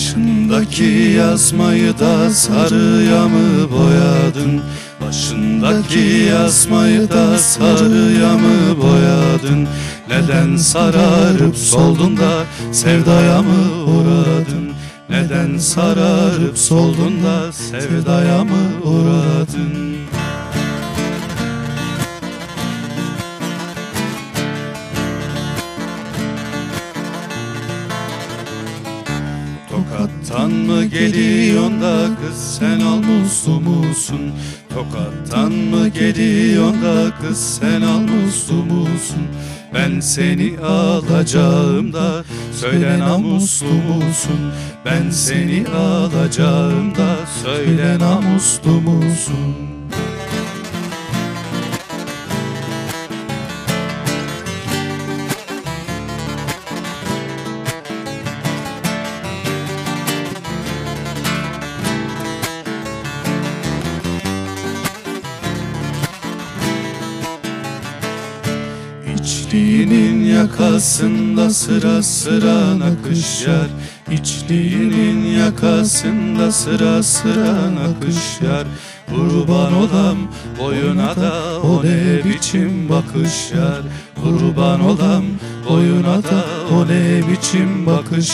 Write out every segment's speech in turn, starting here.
Başındaki yazmayı da sarıya mı boyadın? Başındaki yazmayı da sarıya mı boyadın? Neden sararıp soldun da sevdaya mı uğradın? Neden sararıp soldun da sevdaya mı uğradın? Tokattan mı geliyorsun da kız sen almuslu musun? Tokattan mı geliyorsun da kız sen almuslu musun? Ben seni alacağım da söyle namuslu musun? Ben seni alacağım da söyle namuslu musun? İçliğinin yakasında sıra sıra nakış yar İçliğinin yakasında sıra sıra nakış yar Kurban olam boyuna da o ne biçim bakış yar Kurban olam boyuna da o ne biçim bakış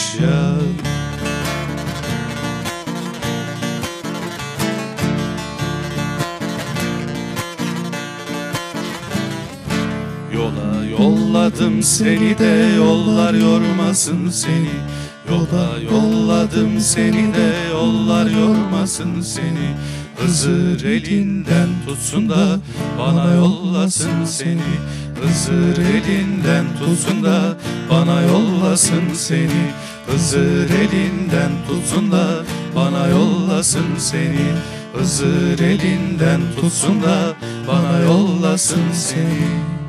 Yola yolladım seni de yollar yormasın seni. Yola yolladım seni de yollar yormasın seni. Hızır elinden tutsun da bana yollasın seni. Hızır elinden tutsun da bana yollasın seni. Hızır elinden tutsun da bana yollasın seni. Hızır elinden tutsun da bana yollasın seni